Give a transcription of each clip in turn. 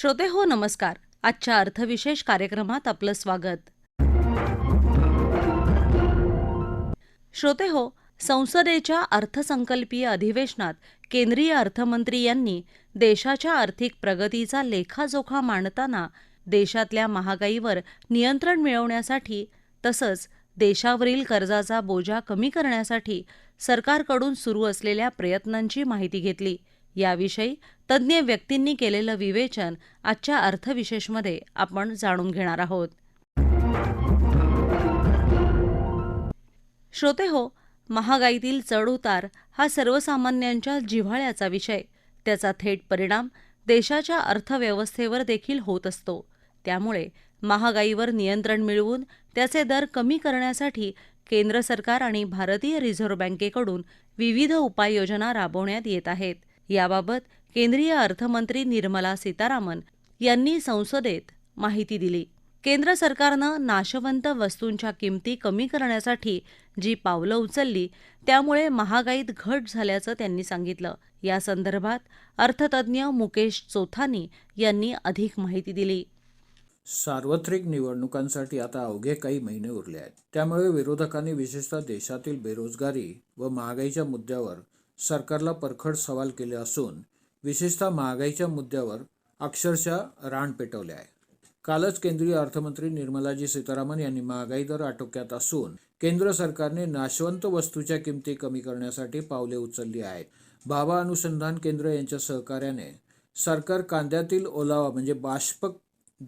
श्रोते हो नमस्कार. आजच्या अर्थविशेष कार्यक्रमात आपलं स्वागत. श्रोते हो संसदेच्या अर्थसंकल्पीय अधिवेशनात केंद्रीय अर्थमंत्री यांनी देशाच्या आर्थिक प्रगतीचा लेखाजोखा मांडताना देशातल्या महागाईवर नियंत्रण मिळवण्यासाठी तसंच देशावरील कर्जाचा बोजा कमी करण्यासाठी सरकारकडून सुरू असलेल्या प्रयत्नांची माहिती घेतली. याविषयी तज्ज्ञ व्यक्तींनी केलेलं विवेचन आजच्या अर्थविशेषमध्ये आपण जाणून घेणार आहोत. श्रोते हो महागाईतील चढउतार हा सर्वसामान्यांच्या जिव्हाळ्याचा विषय. त्याचा थेट परिणाम देशाच्या अर्थव्यवस्थेवर देखील होत असतो. त्यामुळे महागाईवर नियंत्रण मिळवून त्याचे दर कमी करण्यासाठी केंद्र सरकार आणि भारतीय रिझर्व्ह बँकेकडून विविध उपाययोजना राबवण्यात येत आहेत. याबाबत केंद्रीय अर्थमंत्री निर्मला सीतारामन यांनी संसदेत माहिती दिली. केंद्र सरकारनं नाशवंत वस्तूंच्या किमती कमी करण्यासाठी जी पावलं उचलली त्यामुळे महागाईत घट झाल्याचं त्यांनी सांगितलं. या संदर्भात अर्थतज्ज्ञ मुकेश चोथानी यांनी अधिक माहिती दिली. सार्वत्रिक निवडणुकांसाठी आता अवघे काही महिने उरले आहेत. त्यामुळे विरोधकांनी विशेषतः देशातील बेरोजगारी व महागाईच्या मुद्द्यावर सरकारला परखड सवाल केले असून विशेषतः महागाईच्या मुद्द्यावर अक्षरशः रान पेटवले आहे. कालच केंद्रीय अर्थमंत्री निर्मलाजी सीतारामन यांनी महागाई दर आटोक्यात असून केंद्र सरकारने नाशवंत वस्तूच्या किमती कमी करण्यासाठी पावले उचलली आहेत. भाभा अनुसंधान केंद्र यांच्या सहकार्याने सरकार कांद्यातील ओलावा म्हणजे बाष्प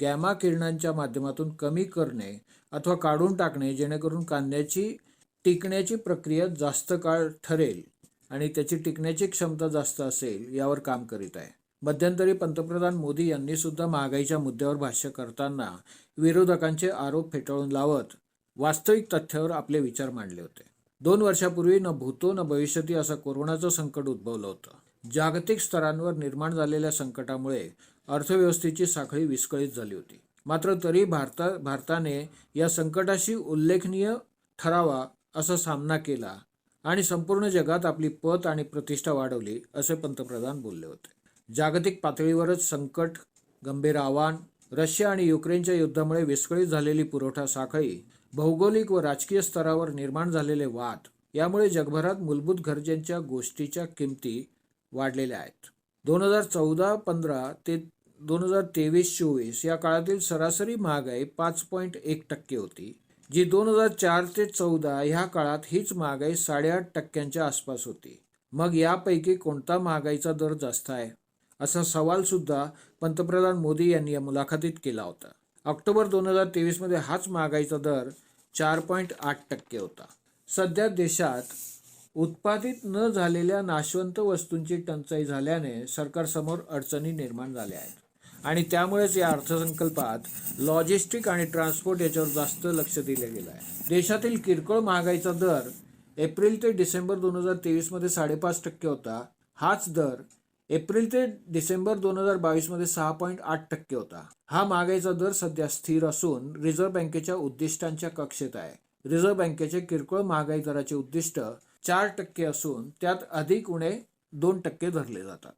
गॅमा किरणांच्या माध्यमातून कमी करणे अथवा काढून टाकणे जेणेकरून कांद्याची टिकण्याची प्रक्रिया जास्त काळ ठरेल. आणि त्याची टिकण्याची क्षमता जास्त असेल यावर काम करीत आहे. मध्यंतरी पंतप्रधान मोदी यांनी सुद्धा महागाईच्या मुद्द्यावर भाष्य करताना विरोधकांचे आरोप फेटाळून लावत वास्तविक तथ्यावर आपले विचार मांडले होते. दोन वर्षापूर्वी न भूतो न भविष्यती असं कोरोनाचं संकट उद्भवलं होतं. जागतिक स्तरांवर निर्माण झालेल्या संकटामुळे अर्थव्यवस्थेची साखळी विस्कळीत झाली होती. मात्र तरी भारता भारताने या संकटाशी उल्लेखनीय ठरावा असा सामना केला आणि संपूर्ण जगात आपली पत आणि प्रतिष्ठा वाढवली असे पंतप्रधान बोलले होते. जागतिक पातळीवरच संकट गंभीर आव्हान रशिया आणि युक्रेनच्या युद्धामुळे विस्कळीत झालेली पुरवठा साखळी भौगोलिक व राजकीय स्तरावर निर्माण झालेले वाद यामुळे जगभरात मूलभूत गरजेंच्या गोष्टीच्या किमती वाढलेल्या आहेत. दोन हजार चौदा पंधरा ते दोन हजार तेवीस चोवीस या काळातील सरासरी महागाई पाच पॉईंट एक टक्के होती. जी दोन हजार चार ते चौदा ह्या काळात हीच महागाई साडेआठ टक्क्यांच्या आसपास होती. मग यापैकी कोणता महागाईचा दर जास्त आहे? असा सवाल सुद्धा पंतप्रधान मोदी यांनी या मुलाखतीत केला होता. ऑक्टोबर दोन हजार तेवीसमध्ये हाच महागाईचा दर चार पॉईंट आठ टक्के होता. सध्या देशात उत्पादित न झालेल्या नाशवंत वस्तूंची टंचाई झाल्याने सरकारसमोर अडचणी निर्माण झाल्या आहेत. आणि त्यामुळेच या अर्थसंकल्पात लॉजिस्टिक आणि ट्रान्सपोर्ट याच्यावर जास्त लक्ष दिलं गेलं आहे देशातील किरकोळ महागाईचा दर एप्रिल ते डिसेंबर दोन हजार तेवीसमध्ये साडेपाच टक्के होता. हाच दर एप्रिल ते डिसेंबर दोन हजार बावीसमध्ये सहा पॉईंट आठ टक्के होता. हा महागाईचा दर सध्या स्थिर असून रिझर्व्ह बँकेच्या उद्दिष्टांच्या कक्षेत आहे. रिझर्व्ह बँकेचे किरकोळ महागाई दराचे उद्दिष्ट चार टक्के असून त्यात अधिक उणे दोन टक्के धरले जातात.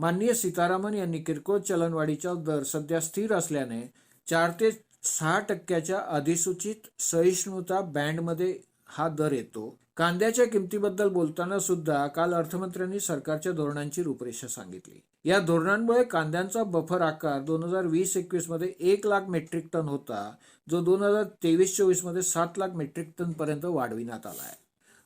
माननीय सीतारामन यांनी किरकोळ चलनवाढीचा दर सध्या स्थिर असल्याने चार ते सहा टक्क्याच्या अधिसूचित सहिष्णुता बँडमध्ये हा दर येतो. कांद्याच्या किमतीबद्दल बोलताना सुद्धा काल अर्थमंत्र्यांनी सरकारच्या धोरणांची रूपरेषा सांगितली. या धोरणांमुळे कांद्यांचा बफर आकार दोन हजार वीस एकवीसमध्ये एक लाख मेट्रिक टन होता जो दोन हजार तेवीस चोवीसमध्ये सात लाख मेट्रिक टन पर्यंत वाढविण्यात आला आहे.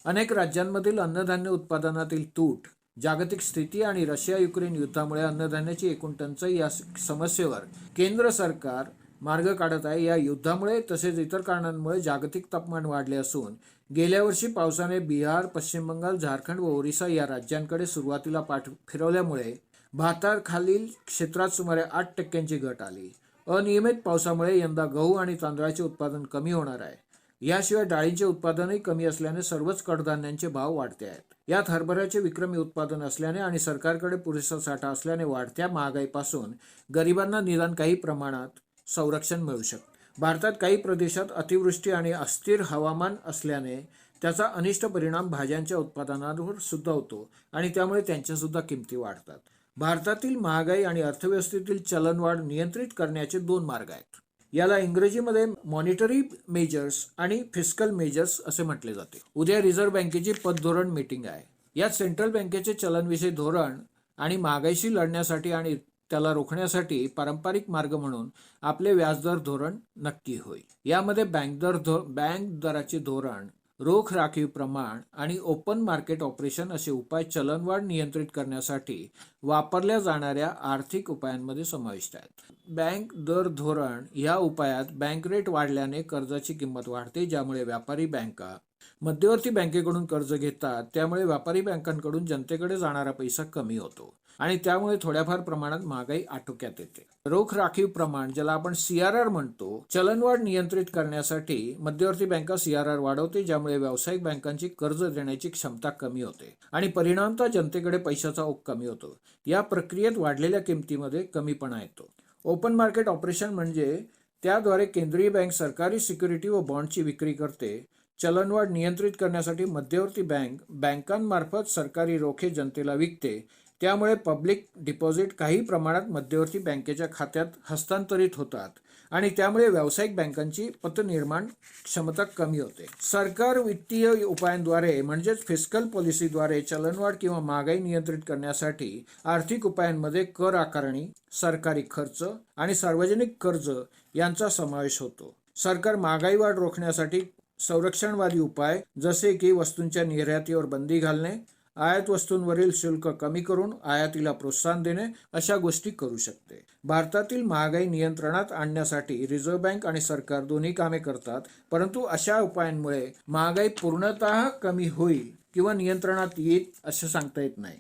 अनेक राज्यांमधील अन्नधान्य उत्पादनातील तूट जागतिक स्थिती आणि रशिया युक्रेन युद्धामुळे अन्नधान्याची एकूण टंचाई या समस्येवर केंद्र सरकार मार्ग काढत आहे. या युद्धामुळे तसेच इतर कारणांमुळे जागतिक तापमान वाढले असून गेल्या वर्षी पावसाने बिहार पश्चिम बंगाल झारखंड व ओरिसा या राज्यांकडे सुरुवातीला पाठ फिरवल्यामुळे भाताखालील क्षेत्रात सुमारे आठ टक्क्यांची घट आली. अनियमित पावसामुळे यंदा गहू आणि तांदळाचे उत्पादन कमी होणार आहे. याशिवाय डाळींचे उत्पादनही कमी असल्याने सर्वच कडधान्यांचे भाव वाढते आहेत. यात हरभऱ्याचे विक्रमी उत्पादन असल्याने आणि सरकारकडे पुरेसा साठा असल्याने वाढत्या महागाईपासून गरिबांना निदान काही प्रमाणात संरक्षण मिळू शकते. भारतात काही प्रदेशात अतिवृष्टी आणि अस्थिर हवामान असल्याने त्याचा अनिष्ट परिणाम भाज्यांच्या उत्पादनावर सुद्धा होतो आणि त्यामुळे त्यांच्या सुद्धा किमती वाढतात. भारतातील महागाई आणि अर्थव्यवस्थेतील चलनवाढ नियंत्रित करण्याचे दोन मार्ग आहेत. याला इंग्रजीमध्ये मॉनिटरी मेजर्स आणि फिस्कल मेजर्स असे म्हटले जाते. उद्या रिझर्व्ह बँकेची पतधोरण मीटिंग आहे. यात सेंट्रल बँकेचे चलनविषयी धोरण आणि महागाईशी लढण्यासाठी आणि त्याला रोखण्यासाठी पारंपरिक मार्ग म्हणून आपले व्याजदर धोरण नक्की होईल. यामध्ये बँक दर धो बँक दराचे धोरण रोख राखीव प्रमाण आणि ओपन मार्केट ऑपरेशन असे उपाय चलनवाढ नियंत्रित करण्यासाठी वापरल्या जाणाऱ्या आर्थिक उपायांमध्ये समाविष्ट आहेत. बँक दर धोरण या उपायात बँक रेट वाढल्याने कर्जाची किंमत वाढते ज्यामुळे व्यापारी बँका मध्यवर्ती बँकेकडून कर्ज घेतात त्यामुळे व्यापारी बँकांकडून जनतेकडे जाणारा पैसा कमी होतो. आणि त्यामुळे थोड्याफार प्रमाणात महागाई आटोक्यात येते. रोख राखीव प्रमाण ज्याला आपण सीआरआर म्हणतो चलनवाढ नियंत्रित करण्यासाठी मध्यवर्ती बँका सीआरआर वाढवते ज्यामुळे व्यावसायिक बँकांची कर्ज देण्याची क्षमता कमी होते आणि परिणामतः जनतेकडे पैशाचा ओघ कमी होतो. या प्रक्रियेत वाढलेल्या किमतीमध्ये कमीपणा येतो. ओपन मार्केट ऑपरेशन म्हणजे त्याद्वारे केंद्रीय बँक सरकारी सिक्युरिटी व बॉन्डची विक्री करते. चलनवाढ नियंत्रित करण्यासाठी मध्यवर्ती बँक बँकांमार्फत सरकारी रोखे जनतेला विकते. त्यामुळे पब्लिक डिपॉझिट काही प्रमाणात मध्यवर्ती बँकेच्या खात्यात हस्तांतरित होतात आणि त्यामुळे व्यावसायिक बँकांची पतनिर्माण क्षमता कमी होते. सरकार वित्तीय उपायांद्वारे म्हणजेच फिस्कल पॉलिसीद्वारे चलनवाढ किंवा महागाई नियंत्रित करण्यासाठी आर्थिक उपायांमध्ये कर आकारणी सरकारी खर्च आणि सार्वजनिक कर्ज यांचा समावेश होतो. सरकार महागाई वाढ रोखण्यासाठी संरक्षणवादी उपाय जसे की वस्तूंच्या निर्यातीवर बंदी घालणे आयात वस्तूंवरील शुल्क कमी करून आयातीला प्रोत्साहन देणे अशा गोष्टी करू शकते. भारतातील महागाई नियंत्रणात आणण्यासाठी रिझर्व्ह बँक आणि सरकार दोन्ही कामे करतात परंतु अशा उपायांमुळे महागाई पूर्णतः कमी होईल किंवा नियंत्रणात येईल असं सांगता येत नाही.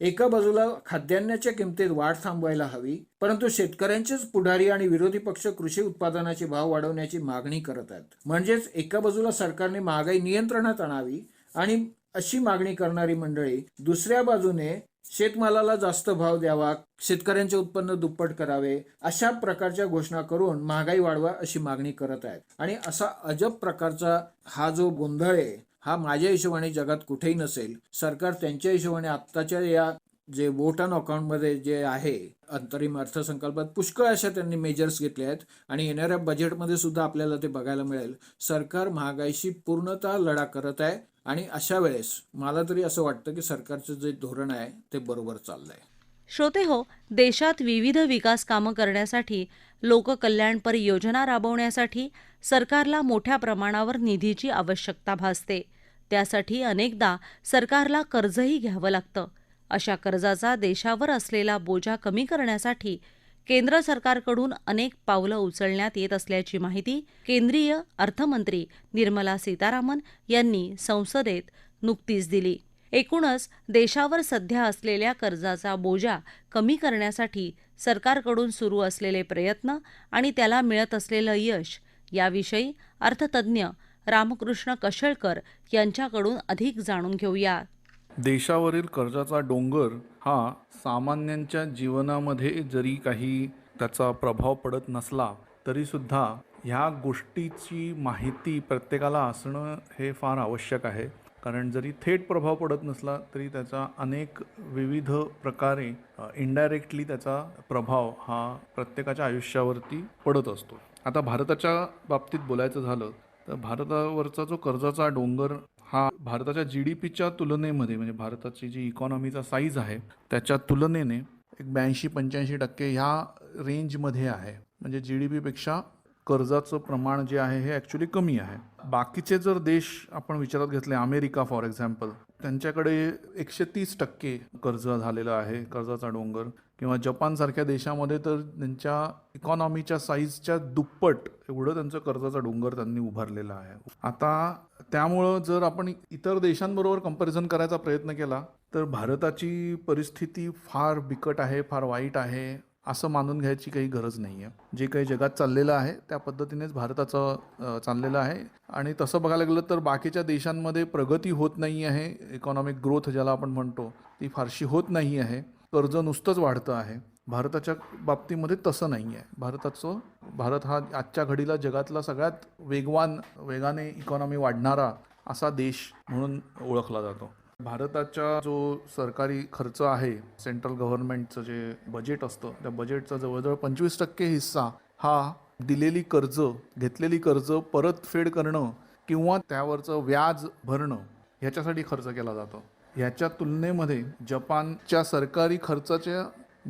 एका बाजूला खाद्यान्नाच्या किमतीत वाढ थांबवायला हवी परंतु शेतकऱ्यांचेच पुढारी आणि विरोधी पक्ष कृषी उत्पादनाचे भाव वाढवण्याची मागणी करत आहेत. म्हणजेच एका बाजूला सरकारने महागाई नियंत्रणात आणावी आणि अशी मागणी करणारी मंडळी दुसऱ्या बाजूने शेतमालाला जास्त भाव द्यावा शेतकऱ्यांचे उत्पन्न दुप्पट करावे अशा प्रकारच्या घोषणा करून महागाई वाढवा अशी मागणी करत आहेत. आणि असा अजब प्रकारचा हा जो गोंधळ आहे हा माझ्या हिशोबाने जगात कुठेही नसेल. सरकार त्यांच्या हिशोबाने आत्ताच्या या जे वोट ऑन अकाउंटमध्ये जे आहे अंतरिम अर्थसंकल्पात पुष्कळ अशा त्यांनी मेजर्स घेतले आहेत. आणि येणाऱ्या बजेटमध्ये सुद्धा आपल्याला ते बघायला मिळेल. सरकार महागाईशी पूर्णतः लढा करत आहे. आणि अशा वेळेस मला तरी असं वाटतं की सरकारचं जे धोरण आहे ते बरोबर चाललंय. श्रोते हो देशात विविध विकास कामं करण्यासाठी लोककल्याणपर योजना राबवण्यासाठी सरकारला मोठ्या प्रमाणावर निधीची आवश्यकता भासते. त्यासाठी अनेकदा सरकारला कर्जही घ्यावं लागतं. अशा कर्जाचा देशावर असलेला बोजा कमी करण्यासाठी केंद्र सरकारकडून अनेक पावलं उचलण्यात येत असल्याची माहिती केंद्रीय अर्थमंत्री निर्मला सीतारामन यांनी संसदेत नुकतीच दिली. एकूणच देशावर सध्या असलेल्या कर्जाचा बोजा कमी करण्यासाठी सरकारकडून सुरू असलेले प्रयत्न आणि त्याला मिळत असलेलं यश याविषयी अर्थतज्ज्ञ रामकृष्ण कशेळकर यांच्याकडून अधिक जाणून घेऊया. देशावरील कर्जाचा डोंगर हा सामान्यांच्या जीवनामध्ये जरी काही त्याचा प्रभाव पडत नसला तरीसुद्धा ह्या गोष्टीची माहिती प्रत्येकाला असणं हे फार आवश्यक आहे. कारण जरी थेट प्रभाव पडत नसला तरी त्याचा अनेक विविध प्रकारे इनडायरेक्टली त्याचा प्रभाव हा प्रत्येकाच्या आयुष्यावरती पडत असतो. आता भारताच्या बाबतीत बोलायचं झालं तर भारतावरचा जो कर्जाचा डोंगर भारताच्या जी डी पीच्या तुलनेमध्ये म्हणजे भारताची जी इकॉनॉमीचा साईज आहे त्याच्या तुलनेने एक ब्याऐंशी पंच्याऐंशी टक्के ह्या रेंजमध्ये आहे. म्हणजे जी डी पीपेक्षा कर्जाचं प्रमाण जे आहे हे ॲक्च्युली कमी आहे. बाकीचे जर देश आपण विचारात घेतले अमेरिका फॉर एक्झाम्पल त्यांच्याकडे एकशे तीस टक्के कर्ज झालेलं आहे कर्जाचा डोंगर. किंवा जपानसारख्या देशामध्ये तर त्यांच्या इकॉनॉमीच्या साईजच्या दुप्पट एवढं त्यांचं कर्जाचा डोंगर त्यांनी उभारलेला आहे. आता त्यामुळं जर आपण इतर देशांबरोबर कंपॅरिझन करायचा प्रयत्न केला तर भारताची परिस्थिती फार बिकट आहे फार वाईट आहे असं मानून घ्यायची काही गरज नाही आहे जे काही जगात चाललेलं आहे त्या पद्धतीनेच भारताचं चाललेलं आहे. आणि तसं बघायला गेलं तर बाकीच्या देशांमध्ये प्रगती होत नाही आहे इकॉनॉमिक ग्रोथ ज्याला आपण म्हणतो ती फारशी होत नाही आहे कर्ज नुसतंच वाढतं आहे. भारताच्या बाबतीमध्ये तसं नाही आहे. भारताचं भारत हा आजच्या घडीला जगातला सगळ्यात वेगवान वेगाने इकॉनॉमी वाढणारा असा देश म्हणून ओळखला जातो. भारताचा जो सरकारी खर्च आहे सेंट्रल गव्हर्नमेंटचं जे बजेट असतं त्या बजेटचा जवळजवळ पंचवीस टक्के हिस्सा हा दिलेली कर्ज घेतलेली कर्ज परतफेड करणं किंवा त्यावरचं व्याज भरणं ह्याच्यासाठी खर्च केला जातो. ह्याच्या तुलनेमध्ये जपानच्या सरकारी खर्चाच्या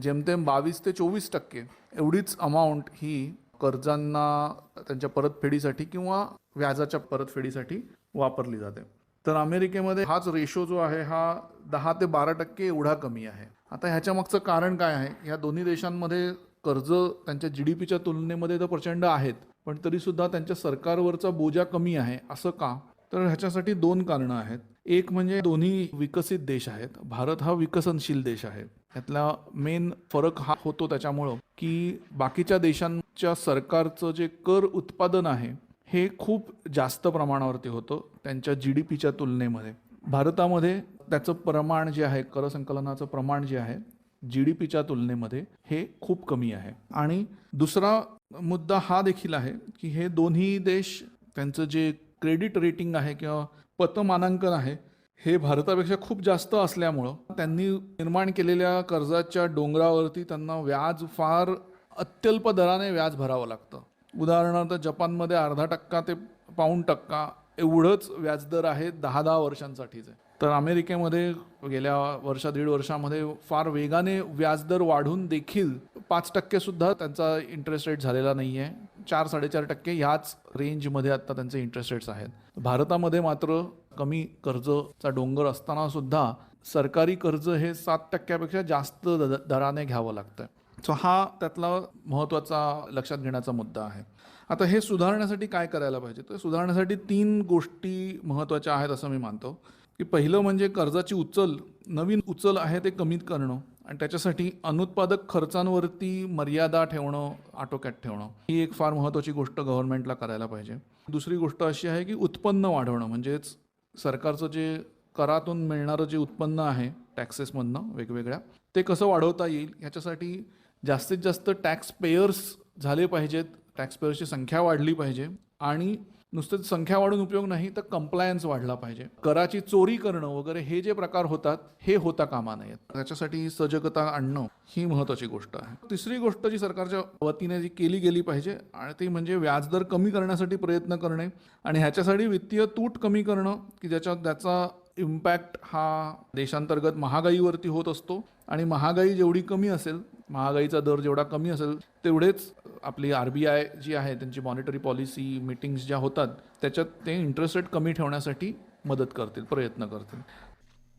जेमतेम बावीस ते चोवीस टक्के एवढीच अमाऊंट ही कर्जांना त्यांच्या परतफेडीसाठी किंवा व्याजाच्या परतफेडीसाठी वापरली जाते. तर अमेरिकेमध्ये हाच रेशो जो आहे हा दहा ते बारा टक्के एवढा कमी आहे. आता ह्याच्या मागचं कारण काय आहे? ह्या दोन्ही देशांमध्ये कर्ज त्यांच्या जी डी पीच्या तुलनेमध्ये तर प्रचंड आहेत पण तरीसुद्धा त्यांच्या सरकारवरचा बोजा कमी आहे असं का? तर ह्याच्यासाठी दोन कारणं आहेत. एक म्हणजे दोन्ही विकसित देश आहेत. भारत हा विकसनशील देश आहे. यातला मेन फरक हा होतो त्याच्यामुळं की बाकीच्या देशांच्या सरकारचं जे कर उत्पादन आहे हे खूप जास्त प्रमाणावरती होतं त्यांच्या जी डी पीच्या तुलनेमध्ये. भारतामध्ये त्याचं प्रमाण जे आहे कर संकलनाचं प्रमाण जे आहे जी डी पीच्या तुलनेमध्ये हे खूप कमी आहे. आणि दुसरा मुद्दा हा देखील आहे की हे दोन्ही देश त्यांचं जे क्रेडिट रेटिंग आहे किंवा पतमानांकन आहे. हे भारतापेक्षा खूप जास्त असल्यामुळं त्यांनी निर्माण केलेल्या कर्जाच्या डोंगरावरती त्यांना व्याज फार अत्यल्प दराने व्याज भरावं लागतं. उदाहरणार्थ जपानमध्ये अर्धा टक्का ते पाऊण टक्का एवढंच व्याजदर आहे दहा दहा वर्षांसाठीचे. तर अमेरिकेमध्ये गेल्या वर्षा दीड वर्षामध्ये फार वेगाने व्याजदर वाढून देखील पाच टक्के सुद्धा त्यांचा इंटरेस्ट रेट झालेला नाही आहे चार साडेचार टक्के ह्याच रेंजमध्ये आता त्यांचे इंटरेस्ट रेट्स आहेत. भारतामध्ये मात्र कमी कर्जचा डोंगर असताना सुद्धा सरकारी कर्ज हे सात टक्क्यापेक्षा जास्त दराने घ्यावं लागतं सो हा त्यातला महत्त्वाचा लक्षात घेण्याचा मुद्दा आहे. आता हे सुधारण्यासाठी काय करायला पाहिजे? तर सुधारण्यासाठी तीन गोष्टी महत्त्वाच्या आहेत असं मी मानतो. की पहिलं म्हणजे कर्जाची उचल नवीन उचल आहे ते कमी करणं. आणि त्याच्यासाठी अनुत्पादक खर्चांवरती मर्यादा ठेवणं आटोक्यात ठेवणं ही एक फार महत्त्वाची गोष्ट गव्हर्नमेंटला करायला पाहिजे. दुसरी गोष्ट अशी आहे की उत्पन्न वाढवणं म्हणजेच सरकारचं जे करातून मिळणारं जे उत्पन्न आहे टॅक्सेसमधनं वेगवेगळ्या ते कसं वाढवता येईल ह्याच्यासाठी जास्तीत जास्त टॅक्स पेयर्स झाले पाहिजेत. टॅक्स पेयर्सची संख्या वाढली पाहिजे. आणि नुसतं संख्या वाढून उपयोग नाही तर कंप्लायन्स वाढला पाहिजे. कराची चोरी करणं वगैरे हे जे प्रकार होतात हे होता कामा नयेत. त्याच्यासाठी सजगता आणणं ही महत्त्वाची गोष्ट आहे. तिसरी गोष्ट जी सरकारच्या वतीने जी केली गेली पाहिजे आणि ती म्हणजे व्याजदर कमी करण्यासाठी प्रयत्न करणे आणि ह्याच्यासाठी वित्तीय तूट कमी करणं की ज्याच्यात त्याचा इम्पॅक्ट हा देशांतर्गत महागाईवरती होत असतो. आणि महागाई जेवढी कमी असेल महागाईचा दर जेवढा कमी असेल तेवढेच आपली आर बी आय जी आहे त्यांची मॉनिटरी पॉलिसी मिटिंग्स ज्या होतात त्याच्यात ते इंटरेस्ट रेट कमी ठेवण्यासाठी मदत करतील प्रयत्न करतील.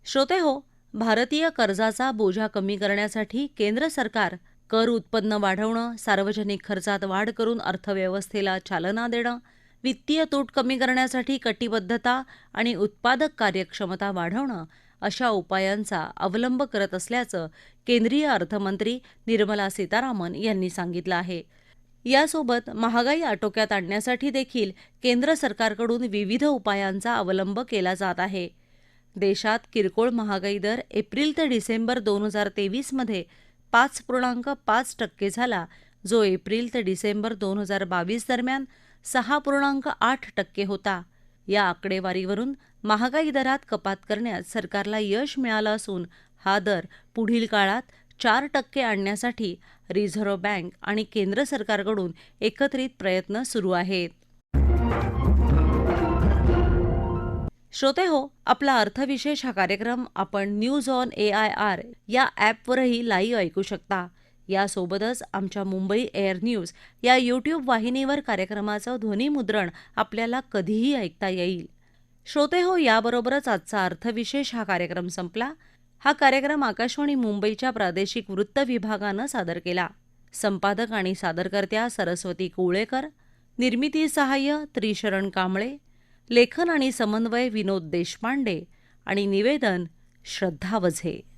श्रोते हो भारतीय कर्जाचा बोजा कमी करण्यासाठी केंद्र सरकार कर उत्पन्न वाढवणं सार्वजनिक खर्चात वाढ करून अर्थव्यवस्थेला चालना देणं वित्तीय तूट कमी करण्यासाठी कटिबद्धता आणि उत्पादक कार्यक्षमता वाढवणं अशा उपायांचा अवलंब करत असल्याचं केंद्रीय अर्थमंत्री निर्मला सीतारामन यांनी सांगितलं आहे. यासोबत महागाई आटोक्यात आणण्यासाठी देखील केंद्र सरकारकडून विविध उपायांचा अवलंब केला जात आहे. देशात किरकोळ महागाई दर एप्रिल ते डिसेंबर दोन हजार तेवीसमध्ये पाच पूर्णांक पाच टक्के झाला जो एप्रिल ते डिसेंबर दोन हजार बावीस दरम्यान सहा पूर्णांक आठ टक्के होता. या आकडेवारीवरून महागाई दरात कपात करण्यात सरकारला यश मिळालं असून हा दर पुढील काळात चार टक्के आणण्यासाठी रिझर्व्ह बँक आणि केंद्र सरकारकडून एकत्रित प्रयत्न सुरू आहेत. श्रोते हो आपला अर्थविशेष हा कार्यक्रम आपण news on A I R या ॲपवरही लाईव्ह ऐकू शकता. यासोबतच आमच्या मुंबई एअर न्यूज या यूट्यूब वाहिनीवर कार्यक्रमाचं ध्वनिमुद्रण आपल्याला कधीही ऐकता येईल. श्रोते हो याबरोबरच आजचा अर्थविशेष हा कार्यक्रम संपला. हा कार्यक्रम आकाशवाणी मुंबईच्या प्रादेशिक वृत्त विभागानं सादर केला. संपादक आणि सादरकर्त्या सरस्वती कुवळेकर निर्मिती सहाय्य त्रिशरण कांबळे लेखन आणि समन्वय विनोद देशपांडे आणि निवेदन श्रद्धा वझे.